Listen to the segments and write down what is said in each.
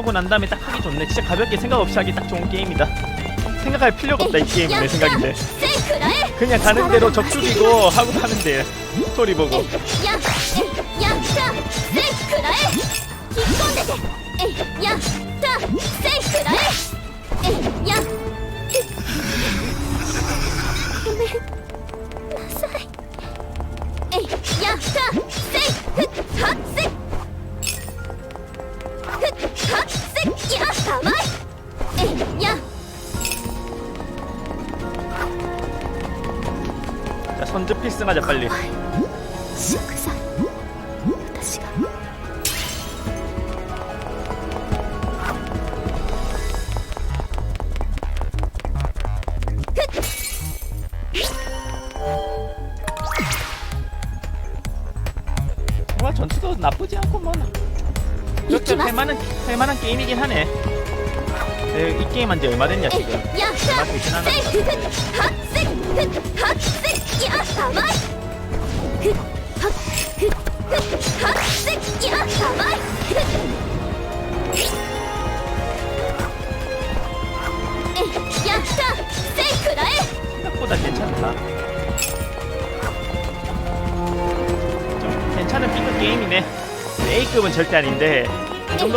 하고 난 다음에 딱 하기 좋네 진짜 가볍게 생각 없이 하기 딱 좋은 게임이다 생각할 필요가 없다 이 게임 내 생각인데 그냥 가는 대로 적 죽이고 하고 하는데, 스토리 보고 필승하자 빨리. 食材私が 와 전투도 나쁘지 않구먼. 이렇게 이기마스. 할만한 할만한 게임이긴 하네. 에, 이 게임 한지 얼마 됐냐 え 지금? やった 얼마 되진 せい 않았다. ふふはっせいふはっ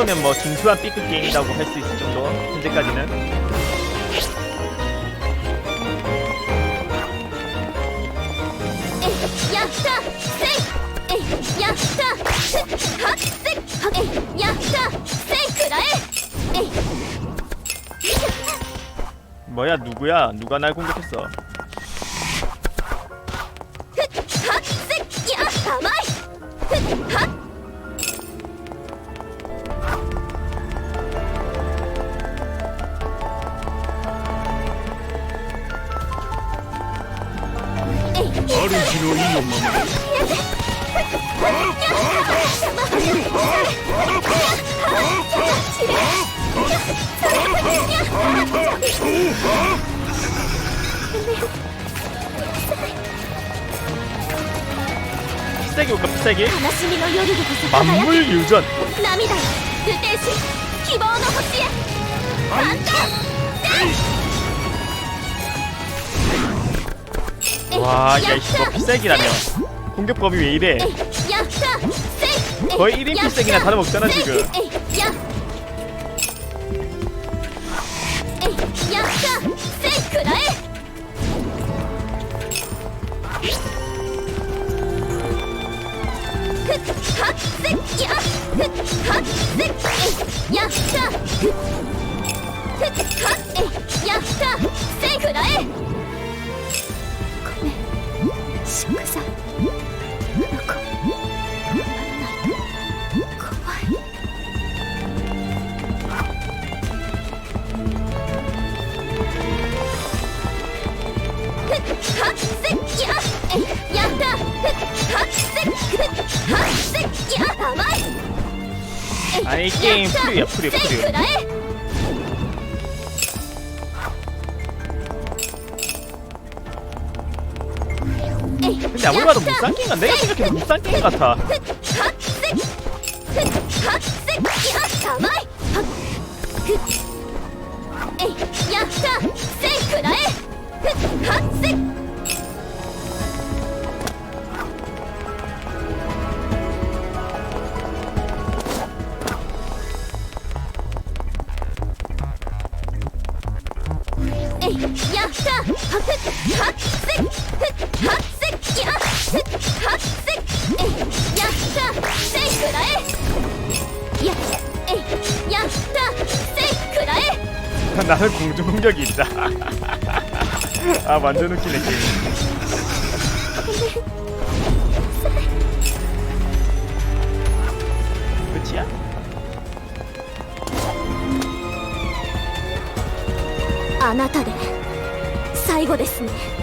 정도면 뭐 중수한 B급 게임이라고 할 수 있을 정도 현재까지는. 뭐야 누구야? 누가 날 공격했어? 세기 올까 피세기? 悲しみの夜でこそ輝 만물 유전 く涙よルテンシ希望の星へ反対 와, 야, 이거 비싸기라며. 공격범이 왜 이래? 거의 1인피 세기나 다름없잖아, 지금. 아니 게임 프리야 프리 프리. 근데 아무리 봐도 무쌍 게임 같 내가 생각해도 무쌍 게임 같아. 능력이 있다. 아 완전 웃기네 게임. 끝이야? 아나타데 사이고 데스네.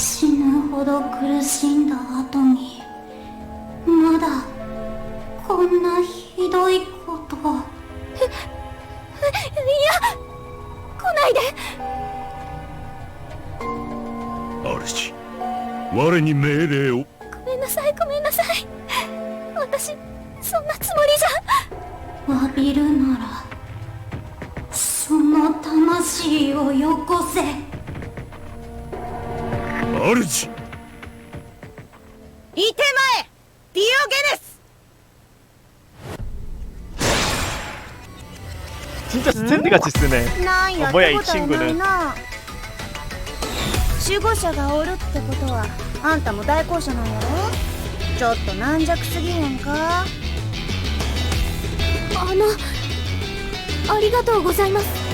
死ぬほど苦しんだ後にまだこんなひどいこといや来ないで。主我に命令を。ごめんなさいごめんなさい。私そんなつもりじゃ。詫びるならその魂をよこせ主いてまえディオゲネス 진짜 스탠드같이 쓰네 なんやあぼやってことはない一な守護者がおるってことはあんたも代行者なんやろちょっと軟弱すぎへんかあのありがとうございます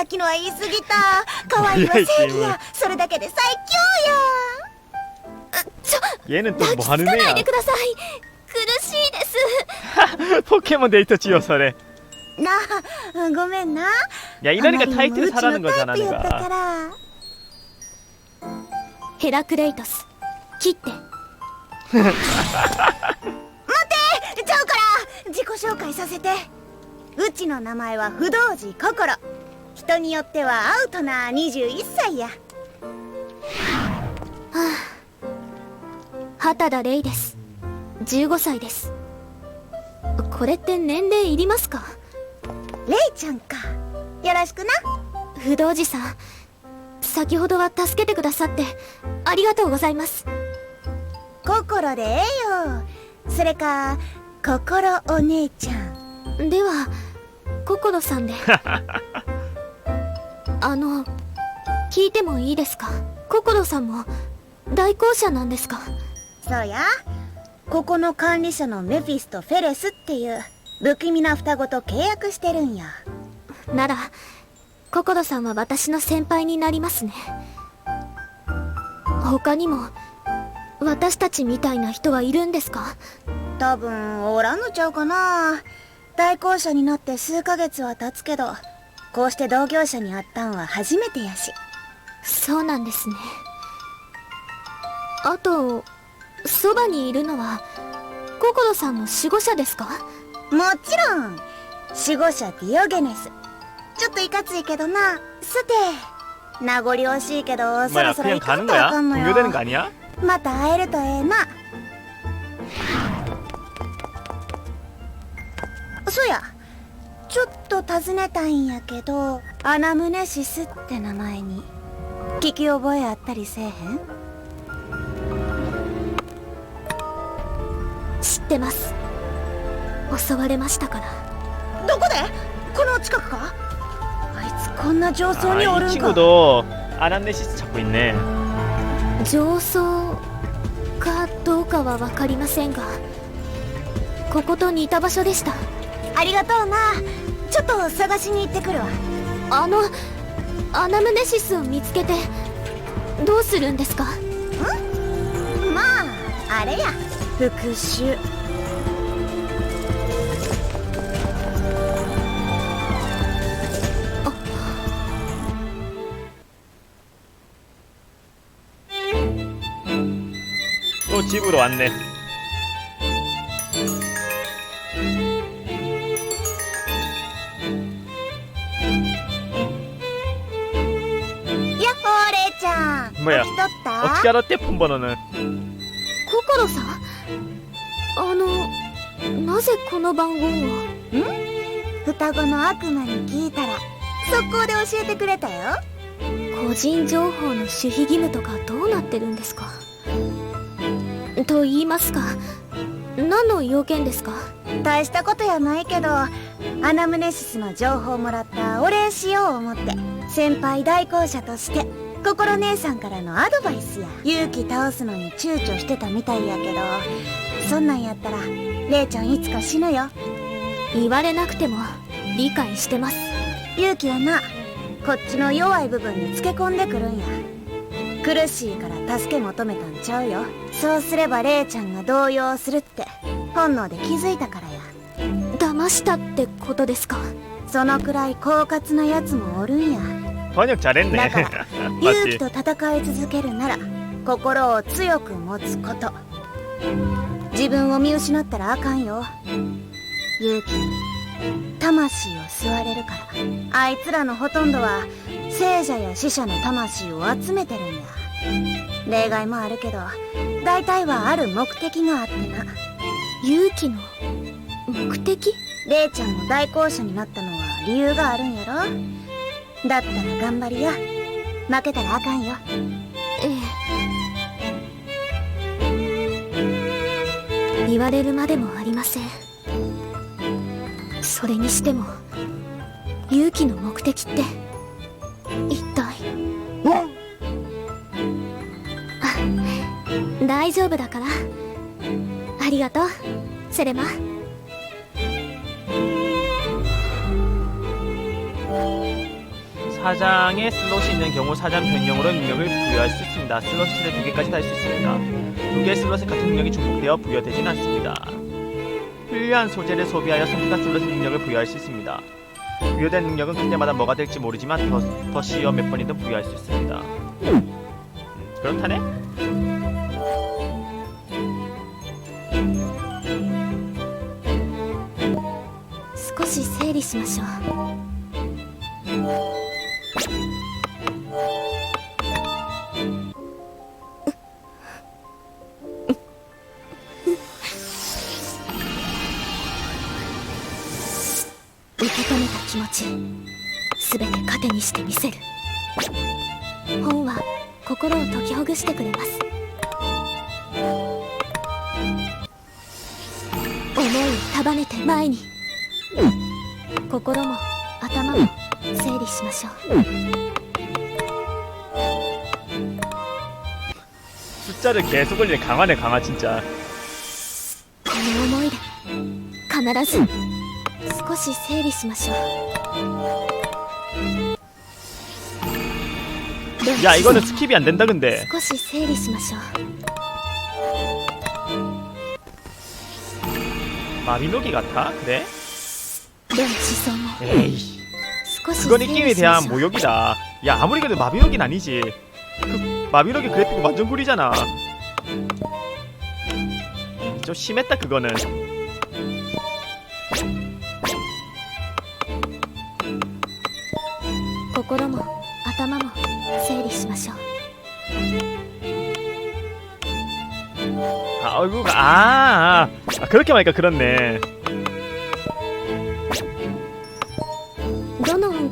さっきのは言い過ぎた可愛いは正義やそれだけで最強やちょ 얘는 또 抱き 뭐 つか 하는 ないで 애야 ください苦しいです 포켓몬 데이터 지어서래 なあごめんな 야 이러니까 あまりにも 타이틀 うちの 사라는 タイ 거잖아 プやったか 내가 らヘラクレイトス切ってちゃうから自己紹介させてうちの名前は不動寺心 人によってはアウトな21歳や。畑田レイです。15歳です。これって年齢いりますか？レイちゃんか。よろしくな。不動寺さん。先ほどは助けてくださってありがとうございます。心でええよ。それか心お姉ちゃん。では心さんで あの聞いてもいいですか？心さんも代行者なんですか？そうや。ここの管理者のメフィスとフェレスっていう不気味な双子と契約してるんや。なら心さんは私の先輩になりますね。他にも私たちみたいな人はいるんですか？多分おらんのちゃうかな。代行者になって数ヶ月は経つけどこうして同業者に会ったんは初めてやし。そうなんですね。あとそばにいるのは心さんの守護者ですか？もちろん。守護者ディオゲネス。ちょっといかついけどな。さて。名残惜しいけどそろそろ行くんとあかんのよまた会えるとええな。そうや。と尋ねたいんやけどアナムネシスって名前に聞き覚えあったりせえへん知ってます襲われましたからどこでこの近くかあいつこんな上層にお 아, る 이 んか 친구도 아난네시스 찾고 있네 上層かどうかは分かりませんがここと似た場所でしたありがとうな ちょっと探しに行ってくるわあのアナムネシスを見つけてどうするんですかまああれや復讐또 집으로 왔네 뭐야 起きとった 어떻게 알았대 폰번호는 心さんあのなぜこの番号を双子の悪魔に聞いたら速攻で教えてくれたよ個人情報の守秘義務とかどうなってるんですかと言いますか何の要件ですか 大したことやないけどアナムネシスの情報をもらったお礼しよう思って先輩代行者として 心姉さんからのアドバイスや勇気倒すのに躊躇してたみたいやけどそんなんやったらレイちゃんいつか死ぬよ。言われなくても理解してます。勇気はなこっちの弱い部分につけ込んでくるんや。苦しいから助け求めたんちゃうよ。そうすればレイちゃんが動揺するって本能で気づいたからや。騙したってことですか？そのくらい狡猾なやつもおるんやとにチャレンジだから勇気と戦い続けるなら心を強く持つこと自分を見失ったらあかんよ勇気に魂を吸われるからあいつらのほとんどは聖者や死者の魂を集めてるんや例外もあるけど大体はある目的があってな勇気の目的レイちゃんの代行者になったのは理由があるんやろだったら頑張りや。負けたらあかんよ。ええ。言われるまでもありません。それにしても勇気の目的って一体？あ大丈夫だから。ありがとうセレマ。 사장에 슬롯이 있는 경우 사장 변경으로 능력을 부여할 수 있습니다. 슬롯을 두 개까지 달 수 있습니다. 두 개의 슬롯에 같은 능력이 중복되어 부여되진 않습니다. 필요한 소재를 소비하여 선택한 슬롯의 능력을 부여할 수 있습니다. 부여된 능력은 그때마다 뭐가 될지 모르지만 더, 더 시어 몇 번이든 부여할 수 있습니다. 음, 그렇다네? 음, 少し整理しましょう 受け止めた気持ち全て糧にしてみせる本は心を解きほぐしてくれます思いを束ねて前に心も頭も整理しましょう 숫자를 계속 올리네 강하네 강하 진짜 この思いで必ず 少し整理しましょうでは 야 이거는 스킵이 안 된다 근데 少し整理しましょう 마비노기 같아? 그래? では思想も 에이 少し 그건 整 이 理 게임에 しま 대한 しょう 모욕이다. 야 아무리 그래도 마비노기는 아니지. 그 마비노기 그래픽 완전 구리잖아. 좀 심했다 그거는. 心も頭も整理しましょう 아 얼굴가 아, 아, 아 그렇게 말니까 그렇네. どの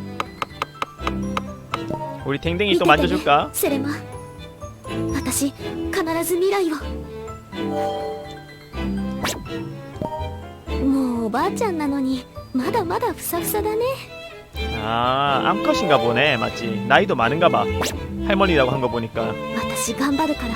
우리 댕댕이 또 만져줄까? セレマ私必ず未来をもうおばあちゃんなのにまだまだふさふさだね 아 암컷인가 보네 맞지. 나이도 많은가 봐. 할머니라고 한 거 보니까. 私頑張るから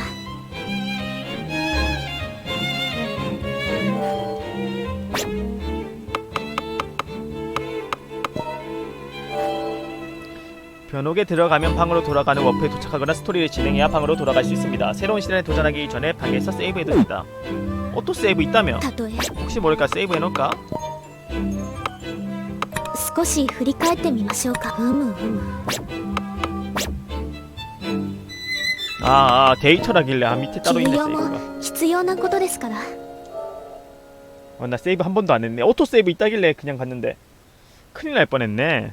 변옥에 들어가면 방으로 돌아가는 워프에 도착하거나 스토리를 진행해야 방으로 돌아갈 수 있습니다. 새로운 시련에 도전하기 전에 방에서 세이브해도 된다. 오토 세이브 있다며? たとえ 혹시 모를까 세이브 해놓을까? 少し振り返ってみましょうかうむうむ 아, 아 데이터라길래 아 밑에 따로 休 있네 養 세이브가 も必要なことですから 어, 나 세이브 한 번도 안 했네 오토 세이브 있다길래 그냥 갔는데 큰일 날 뻔했네